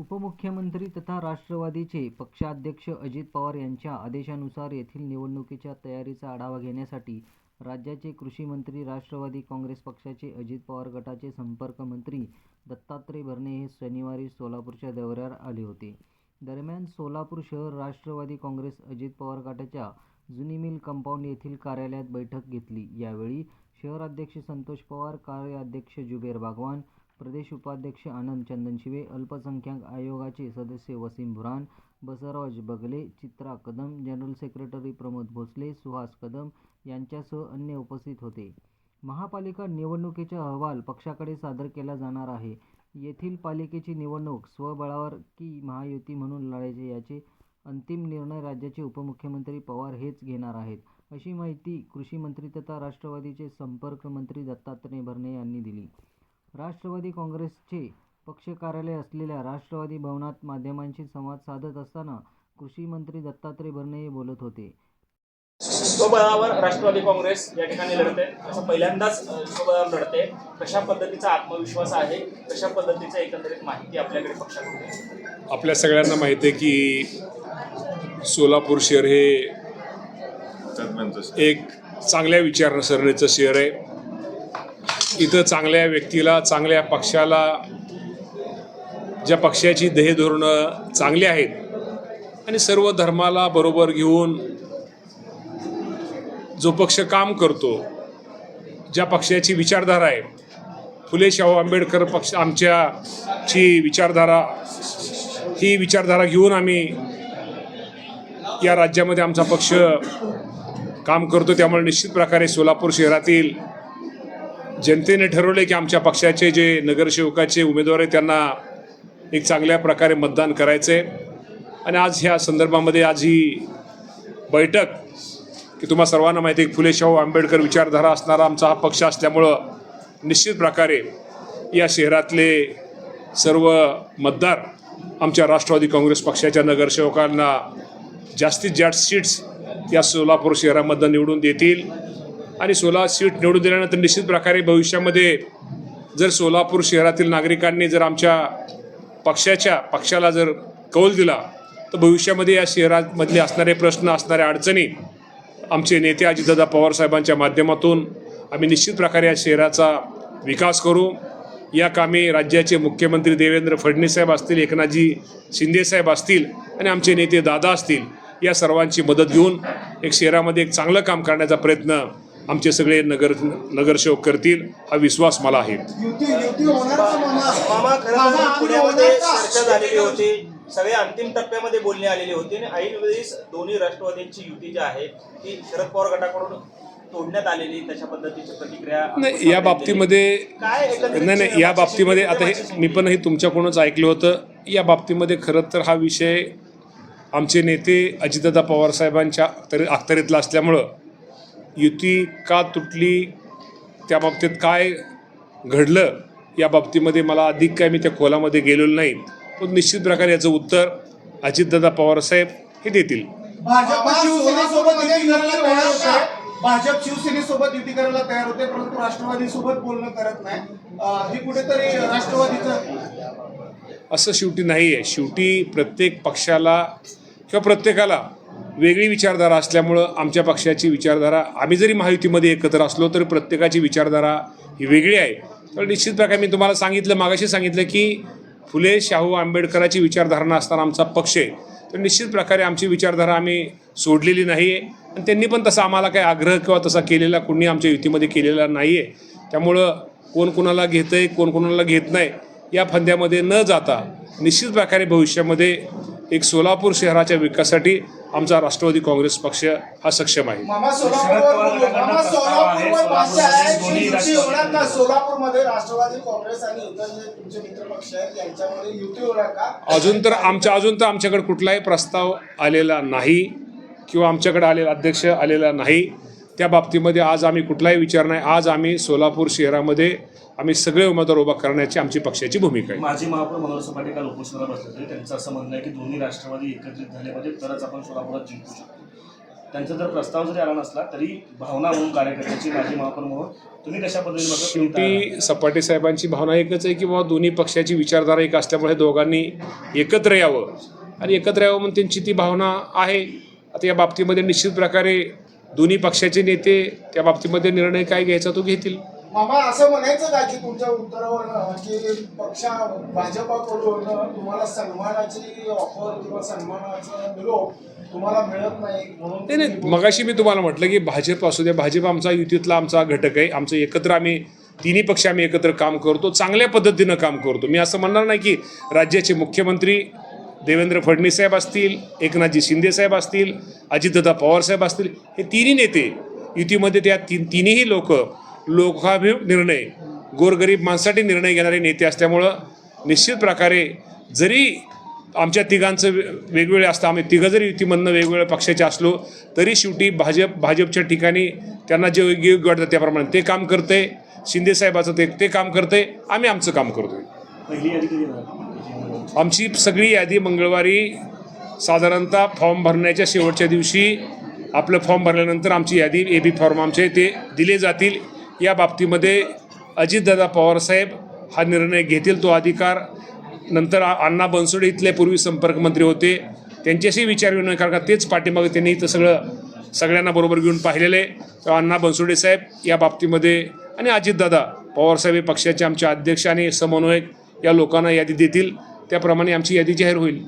उपमुख्यमंत्री तथा राष्ट्रवादीचे पक्षाध्यक्ष अजित पवार यांच्या आदेशानुसार येथील निवडणुकीच्या तयारीचा आढावा घेण्यासाठी राज्याचे कृषी मंत्री राष्ट्रवादी काँग्रेस पक्षाचे अजित पवार गटाचे संपर्क मंत्री दत्तात्रय भरणे हे शनिवारी सोलापूरच्या दौऱ्यावर आले होते. दरम्यान सोलापूर शहर राष्ट्रवादी काँग्रेस अजित पवार गटाच्या जुनी मिल कंपाऊंड येथील कार्यालयात बैठक घेतली. यावेळी शहराध्यक्ष संतोष पवार कार्याध्यक्ष जुबेर बागवान प्रदेश उपाध्यक्ष आनंद चंदनशिवे अल्पसंख्याक आयोगाचे सदस्य वसीम बुरान बसवराज बगले चित्रा कदम जनरल सेक्रेटरी प्रमोद भोसले सुहास कदम यांच्यासह अन्य उपस्थित होते. महापालिका निवडणुकीचा अहवाल पक्षाकडे सादर केला जाणार आहे. येथील पालिकेची निवडणूक स्वबळावर की महायुती म्हणून लढायचे याचे अंतिम निर्णय राज्याचे उपमुख्यमंत्री पवार हेच घेणार आहेत अशी माहिती कृषी मंत्री तथा राष्ट्रवादीचे संपर्क मंत्री दत्तात्रय भरणे यांनी दिली. राष्ट्रवादी काँग्रेसचे पक्ष कार्यालय असलेल्या राष्ट्रवादी भवनात माध्यमांशी संवाद साधत असताना कृषी मंत्री दत्तात्रय भरणे हे बोलत होते. स्वबळावर राष्ट्रवादी काँग्रेस या ठिकाणी लढते असं पहिल्यांदाच स्वबळावर लढते कशा पद्धतीचा आत्मविश्वास आहे? कशा पद्धतीचं एकंदरीत माहिती आपल्याकडे पक्षाकडून? आपल्या सगळ्यांना माहिती आहे की सोलापूर शहर हे एक चांगल्या विचारसरणीचं शहर आहे. इथं चांगल्या व्यक्तीला चांगल्या पक्षाला ज्या पक्षाची ध्येय धोरणं चांगली आहेत आणि सर्व धर्माला बरोबर घेऊन जो पक्ष काम करतो ज्या पक्षाची विचारधारा आहे. फुले शाहू आंबेडकर पक्ष आमच्याची विचारधारा ही विचारधारा घेऊन आम्ही या राज्यामध्ये आमचा पक्ष काम करतो. त्यामुळे निश्चित प्रकारे सोलापूर शहरातील जनतेने ठरवले की आमच्या पक्षाचे जे नगरसेवकाचे उमेदवार आहेत त्यांना एक चांगल्या प्रकारे मतदान करायचं आहे आणि आज ह्या संदर्भामध्ये आज ही बैठक की तुम्हा सर्वांना माहिती आहे फुले शाहू आंबेडकर विचारधारा असणारा आमचा हा पक्ष असल्यामुळं निश्चित प्रकारे या शहरातले सर्व मतदार आमच्या राष्ट्रवादी काँग्रेस पक्षाच्या नगरसेवकांना जास्तीत जास्त सीट्स या सोलापूर शहरामधनं निवडून देतील. आणि सोळा सीट निवडून दिल्यानंतर निश्चित प्रकारे भविष्यामध्ये जर सोलापूर शहरातील नागरिकांनी जर आमच्या पक्षाच्या पक्षाला जर कौल दिला तर भविष्यामध्ये या शहरामधले असणारे प्रश्न असणाऱ्या अडचणी आमचे नेते अजितदादा पवार साहेबांच्या माध्यमातून आम्ही निश्चित प्रकारे या शहराचा विकास करू. या कामी राज्याचे मुख्यमंत्री देवेंद्र फडणवीस साहेब असतील एकनाथजी शिंदेसाहेब असतील आणि आमचे नेते दादा असतील या सर्वांची मदत घेऊन एक शहरामध्ये एक चांगलं काम करण्याचा प्रयत्न आमचे सगळे नगर नगरसेवक करतील हा विश्वास मला आहे. सगळे अंतिम टप्प्यामध्ये बोलणे आलेली होती आणि ऐन वेळेस दोन्ही राष्ट्रवादींची युती जी आहे ती शरद पवार गटाकडून तोडण्यात आलेली तशा पद्धतीची प्रतिक्रिया नाही या बाबतीमध्ये नाही नाही या बाबतीमध्ये आता हे मी पण हे तुमच्याकडूनच ऐकलं होतं. या बाबतीमध्ये खरं तर हा विषय आमचे नेते अजितदादा पवार साहेबांच्या अखतरी अखत्यारीतला असल्यामुळं युती का तुटली त्या बाबतीत काय घडलं या बाबतीमध्ये मला अधिक काय मी त्या खोलामध्ये गेलेलो नाही. पण निश्चित प्रकारे याचं उत्तर अजितदादा पवारसाहेब हे देतील. भाजप शिवसेनेसोबत युती करायला तयार होते. भाजप शिवसेनेसोबत युती करायला तयार होते परंतु राष्ट्रवादी सोबत बोलणं करत नाही. हे कुठेतरी राष्ट्रवादीचं असं शेवटी नाही आहे शेवटी प्रत्येक पक्षाला किंवा प्रत्येकाला वेगळी विचारधारा असल्यामुळं आमच्या पक्षाची विचारधारा आम्ही जरी महायुतीमध्ये एकत्र असलो तरी प्रत्येकाची विचारधारा ही वेगळी आहे. तर निश्चित प्रकारे मी तुम्हाला सांगितलं मागाशी सांगितलं की फुले शाहू आंबेडकराची विचारधारणा असताना आमचा पक्ष आहे. तर निश्चित प्रकारे आमची विचारधारा आम्ही सोडलेली नाही आहे आणि त्यांनी पण तसा आम्हाला काही आग्रह किंवा तसा केलेला कोणी आमच्या युतीमध्ये केलेला नाही आहे त्यामुळं कोण कोणाला घेतं आहे कोण कोणाला घेत नाही या फंद्यामध्ये न जाता निश्चित प्रकारे भविष्यामध्ये एक सोलापूर शहराच्या विकासासाठी आमचा राष्ट्रवादी काँग्रेस पक्ष हा सक्षम आहे. अजून तर आमच्या अजून तर आमच्याकडे कुठलाही प्रस्ताव आलेला नाही किंवा आमच्याकडे आलेला अध्यक्ष आलेला नाही. त्या बाबतीमध्ये आज आम्ही कुठलाही विचार नाही. आज आम्ही सोलापूर शहरामध्ये आम्ही सगळे उमेदवार उभा करण्याची आमची पक्षाची भूमिका आहे. माजी महापौर मनोहर सपाटे काल उपोषणाला बसले होते. त्यांचं असं म्हणणं आहे की दोन्ही राष्ट्रवादी एकत्रित झाले पाहिजे तरच आपण सोलापुरात जिंकू शकतो. त्यांचा जर प्रस्ताव जरी आला नसला तरी भावना म्हणून कार्यकर्त्याची माजी महाप्रमुख तुम्ही कशा पद्धतीने? शेवटी सपाटे साहेबांची भावना एकच आहे की बाबा दोन्ही पक्षाची विचारधारा एक असल्यामुळे दोघांनी एकत्र यावं. आणि एकत्र यावं म्हणून त्यांची ती भावना आहे. आता या बाबतीमध्ये निश्चित प्रकारे दोन्ही पक्षाचे नेते त्या बाबतीमध्ये निर्णय काय घ्यायचा तो घेतील. मामा असं म्हणायचं का की तुमच्या उत्तरावर की पक्ष भाजपाकडून तुम्हाला सन्मानाची ऑफर किंवा सन्मानाचा निरोप तुम्हाला मिळत नाही म्हणून नाही मगाशी मी तुम्हाला म्हटलं की भाजप असू द्या भाजप आमचा युतीतला आमचा घटक आहे आमचं एकत्र आम्ही तिन्ही पक्ष आम्ही एकत्र काम करतो चांगल्या पद्धतीनं काम करतो. मी असं म्हणणार नाही की राज्याचे मुख्यमंत्री देवेंद्र फडणवीस साहेब असतील एकनाथजी शिंदे साहेब असतील अजितदादा पवार साहेब असतील हे तिन्ही नेते युतीमध्ये त्या तीन तिन्हीही लोक लोकाभि निर्णय गोरगरीब माणसाठी निर्णय घेणारे नेते असल्यामुळं निश्चित प्रकारे जरी आमच्या तिघांचं वेगवेगळे असतं आम्ही तिघं जरी युतीमधनं वेगवेगळ्या पक्षाचे असलो तरी शेवटी भाजप भाजपच्या ठिकाणी त्यांना जे योग्य योग्य वाटतं त्याप्रमाणे ते काम करते शिंदे साहेबाचं ते ते काम करते आम्ही आमचं काम करतोय. पहिली आमची सगळी यादी मंगळवारी साधारणतः फॉर्म भरण्याच्या शेवटच्या दिवशी आपलं फॉर्म भरल्यानंतर आमची यादी ए बी फॉर्म आमचे ते दिले जातील. या बाबतीमध्ये अजितदादा पवारसाहेब हा निर्णय घेतील तो अधिकार. नंतर अण्णा बनसोडे इथले पूर्वी संपर्कमंत्री होते. त्यांच्याशी विचार विनिमय कारण का तेच पाठीमागे त्यांनी इथं सगळं सगळ्यांना बरोबर घेऊन पाहिलेलं आहे. तर अण्णा बनसोडे साहेब या बाबतीमध्ये आणि अजितदादा पवारसाहेब हे पक्षाचे आमचे अध्यक्ष आणि समन्वयक या लोकांना यादी देतील. त्याप्रमाणे आमची यादी जाहीर होईल. ही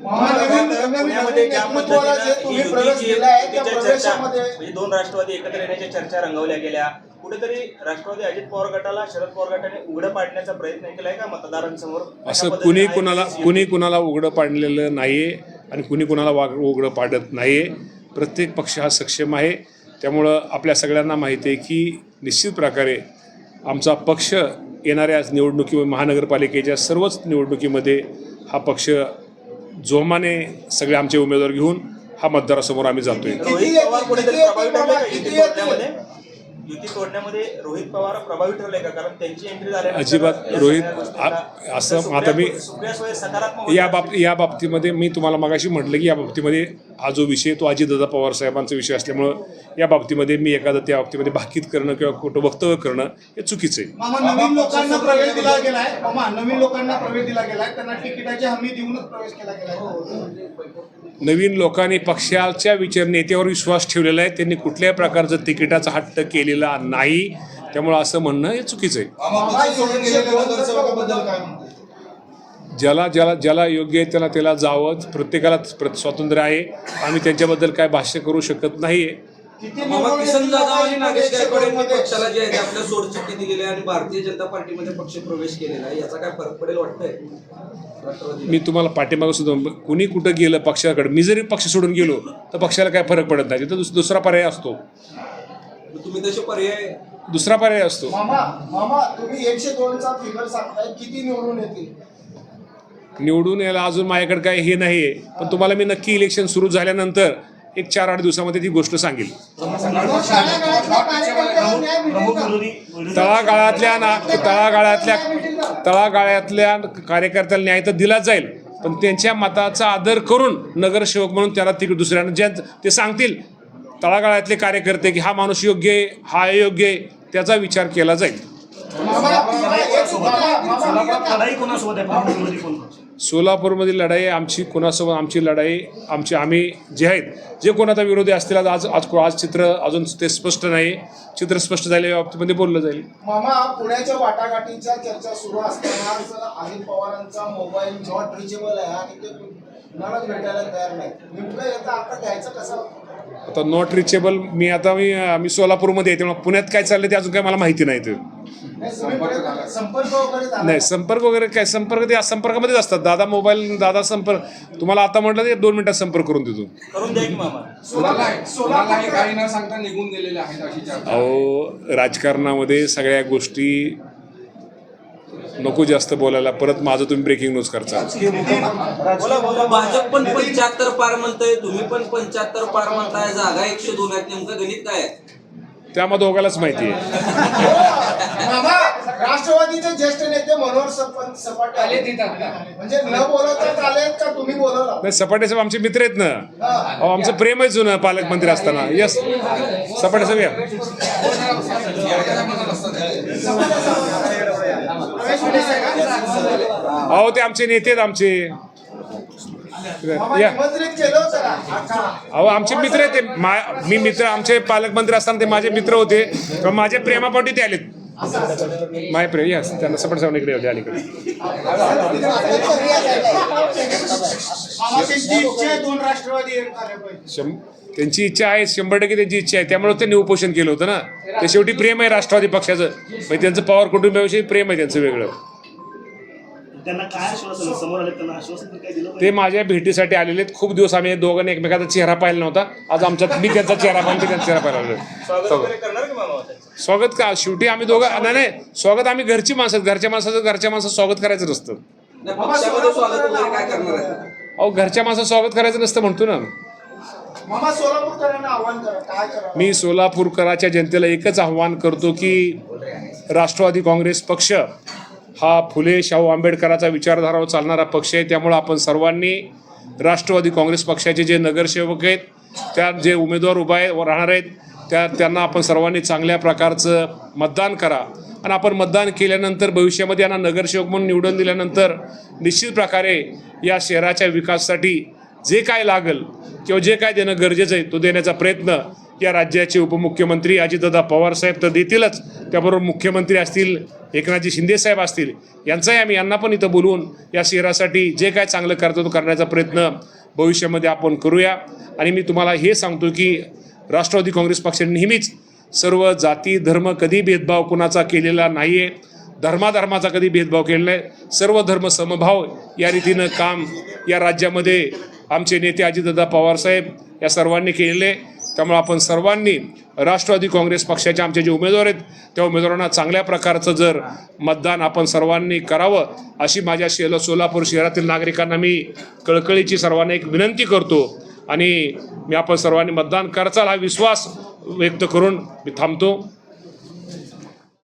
म्हणजे दोन राष्ट्रवादी एकत्र येण्याच्या चर्चा रंगवल्या गेल्या. कुठेतरी राष्ट्रवादी अजित पवार गटाला शरद पवार गटाने उघडं पाडण्याचा प्रयत्न केलाय का मतदारांसमोर? असं कुणी कुणाला कुणी कुणाला उघडं पाडलेलं नाही आहे आणि कुणी कुणाला वाग उघडं पाडत नाही आहे प्रत्येक पक्ष हा सक्षम आहे. त्यामुळं आपल्या सगळ्यांना माहिती आहे की निश्चित प्रकारे आमचा पक्ष येणाऱ्या निवडणुकी महानगरपालिकेच्या सर्वच निवडणुकीमध्ये हा पक्ष जोमाने सगळे आमचे उमेदवार घेऊन हा मतदारासमोर आम्ही जातोय. येते-? तोडण्यामध्ये रोहित पवार प्रभावी ठरले का? कारण त्यांची एंट्री झाल्यानंतर अजिबात रोहित- असं आता मी-. या बाब या बाबतीमध्ये मी तुम्हाला मगाशी म्हटलं की या बाबतीमध्ये हा जो विषय तो अजितदादा पवार साहेबांचा विषय असल्यामुळं या बाबतीमध्ये मी एखादं त्या बाबतीमध्ये भाकीत करणं किंवा खोटं वक्तव्य करणं हे चुकीचं आहे. मामा नवीन लोकांना प्रवेश दिला गेलाय. मामा नवीन लोकांना प्रवेश दिला गेलाय. त्यांना तिकिटाची हमी देऊनच प्रवेश केला गेलाय. नवीन लोकांनी पक्षाच्या विचार नेत्यावर विश्वास ठेवलेला आहे. त्यांनी कुठल्याही प्रकारचं तिकिटाचा हट्ट केलेला नाही. त्यामुळं असं म्हणणं हे चुकीचं आहे. मामा सोडून गेलेल्या नगरसेवकाबद्दल काय म्हणते ज्याला ज्याला ज्याला योग्य आहे त्याला त्याला जावं. प्रत्येकाला प्र स्वातंत्र्य आहे. आम्ही त्यांच्याबद्दल काय भाष्य करू शकत नाही आहे किती मामा निवडून किसन येतील जाधव आणि नागेश एकशे गायकवाड यांनी दोनमध्ये? पक्षाला जे आहे ते आपल्या सोडचिठ्ठी दिलेली आहे आणि भारतीय जनता पार्टीमध्ये पक्ष प्रवेश केलेला आहे. याचा काय फरक पडेल वाटतंय? राष्ट्रवादी मी तुम्हाला पाठीमागं सुद्धा कुणी कुठं गेलं पक्षाकडे? मी जरी पक्ष सोडून गेलो तर पक्षाला काय फरक पडत नाही. तिथं दुस- दुसरा पर्याय असतो. तुम्ही तसे पर्याय दुसरा पर्याय असतो. मामा मामा तुम्ही एकशे दोनचा फिगर सांगताय किती निवडून येतील? निवडून यायला अजून माझ्याकडे काय हे नाही आहे पण तुम्हाला मी नक्की इलेक्शन सुरू झाल्यानंतर एक चार आठ दिवसामध्ये ती गोष्ट सांगेल. तळागाळातल्या ना तळागाळातल्या तळागाळातल्या कार्यकर्त्याला न्याय तर दिलाच जाईल. पण त्यांच्या मताचा आदर करून नगरसेवक म्हणून त्याला तिकडे दुसऱ्यांना ज्या ते सांगतील तळागाळातले कार्यकर्ते की हा माणूस योग्य आहे हा अयोग्य आहे त्याचा विचार केला जाईल. सोलापूरमधील लढाई आमची कोणासोबत आमची लढाई आमची आम्ही जे आहेत जे कोणाचा विरोधी असतील आज आज आज चित्र अजून ते स्पष्ट नाही. चित्र स्पष्ट झाल्या बाबतीमध्ये बोललं जाईल. मामा पुण्याच्या वाटाघाटीच्या चर्चा सुरू असताना अजित पवारांचा मोबाईल नॉट रिचेबल आहे आणि ते भेटायला तयार नाही नेमकं याचा अर्थ घ्यायचा कसा आता नॉट रिचेबल मी आता मी मी सोलापूरमध्ये आहे त्यामुळे पुण्यात काय चाललं ते अजून काय मला माहिती नाही ते. नाही, संपर्क वगैरे झाला नाही संपर्क वगैरे काय संपर्क ते संपर्कामध्येच असतात. दादा मोबाईल दादा संपर्क. तुम्हाला आता म्हटलं ते दोन मिनिटात संपर्क करून देतो. करून द्या की मामा. कुणाला कुणालाही काही सोलापूर न सांगता निघून गेलेले आहेत अशी चर्चा अहो राजकारणामध्ये सगळ्या गोष्टी नको जास्त बोलायला. परत माझं तुम्ही ब्रेकिंग न्यूज करता. भाजप पण पंच्याहत्तर पार म्हणतंय तुम्ही पण पंच्याहत्तर पार म्हणताय जागा एकशे दोन आहेत. नेमकं गणित काय त्यामध्ये दोघालाच माहिती आहे. मामा राष्ट्रवादीचे ज्येष्ठ नेते मनोहर सप- सपाटे आले आले. म्हणजे न बोलवताच आलेत का तुम्ही बोलवला नाही सपाटे साहेब आमचे मित्र आहेत ना. अहो आमचं प्रेम आहे जुनं पालकमंत्री असताना. यस सपाटे साहेब या रमेश मिनिस आहे का? अहो ते आमचे नेते आहेत आमचे. अहो आमचे मित्र आहेत ते. मा- मी मित्र आमचे पालकमंत्री असताना ते माझे मित्र होते. किंवा माझ्या प्रेमापोटी ते आलेत. माझे प्रेम यस त्यांना सपाटे साहेब इकडे होते अलीकडे. मामा त्यांची इच्छा आहे दोन राष्ट्रवादी एक झाले पाहिजे शं- त्यांची इच्छा आहे शंभर टक्के त्यांची इच्छा आहे. त्यामुळे त्यांनी उपोषण केलं होतं ना. ते शेवटी प्रेम आहे राष्ट्रवादी पक्षाचं. म्हणजे त्यांचं पवार कुटुंबाविषयी प्रेम आहे त्यांचं वेगळं. त्यांना काय आश्वासन समोर आले त्यांना आश्वासन तर काय दिलं ते माझ्या भेटीसाठी आलेले आहेत. खूप दिवस आम्ही दोघांनी एकमेकाचा चेहरा पाहिला नव्हता. आज आमच्यात मी त्यांचा चेहरा पाहिला त्यांचा चेहरा पाहिला. स्वागत की शेवटी आम्ही दोघं नाही नाही. स्वागत आम्ही घरची माणसं. घरच्या माणसाचं घरच्या माणसं स्वागत करायचं नसतं. नाही, पक्षामध्ये स्वागत वगैरे काय करणार आहे? अहो घरच्या माणसं स्वागत करायचं नसतं म्हणतो ना. मामा सोलापूरकरांना आव्हान करा काय करा? मी सोलापूरकराच्या जनतेला एकच आव्हान करतो की राष्ट्रवादी काँग्रेस पक्ष हा फुले शाहू आंबेडकराचा विचारधारावर चालणारा पक्ष आहे. त्यामुळं आपण सर्वांनी राष्ट्रवादी काँग्रेस पक्षाचे जे नगरसेवक आहेत त्या जे उमेदवार उभा आहे राहणार आहेत त्या त्यांना आपण सर्वांनी चांगल्या प्रकारचं मतदान करा. आणि आपण मतदान केल्यानंतर भविष्यामध्ये यांना नगरसेवक म्हणून निवडून दिल्यानंतर निश्चित प्रकारे या शहराच्या विकासासाठी जे काय लागल किंवा जे काय देणं गरजेचं आहे तो देण्याचा प्रयत्न या राज्याचे उपमुख्यमंत्री अजितदादा पवार साहेब तर देतीलच. त्याबरोबर मुख्यमंत्री असतील एकनाथजी शिंदे साहेब असतील यांचाही आम्ही यांना पण इथं बोलवून या शहरासाठी जे काय चांगलं करतो तो करण्याचा प्रयत्न भविष्यामध्ये आपण करूया. आणि मी तुम्हाला हे सांगतो की राष्ट्रवादी काँग्रेस पक्षाने नेहमीच सर्व जाती धर्म कधी भेदभाव कुणाचा केलेला नाही आहे धर्माधर्माचा कधी भेदभाव केलेला आहे सर्व धर्म समभाव या रीतीनं काम या राज्यामध्ये आमचे नेते अजितदादा पवारसाहेब या सर्वांनी केलेले. त्यामुळे आपण सर्वांनी राष्ट्रवादी काँग्रेस पक्षाचे आमचे जे उमेदवार आहेत त्या उमेदवारांना चांगल्या प्रकारचं जर मतदान आपण सर्वांनी करावं अशी माझ्या शेल सोलापूर शहरातील नागरिकांना मी कळकळीची सर्वांना एक विनंती करतो. आणि मी आपण सर्वांनी मतदान करचाल हा विश्वास व्यक्त करून मी थांबतो.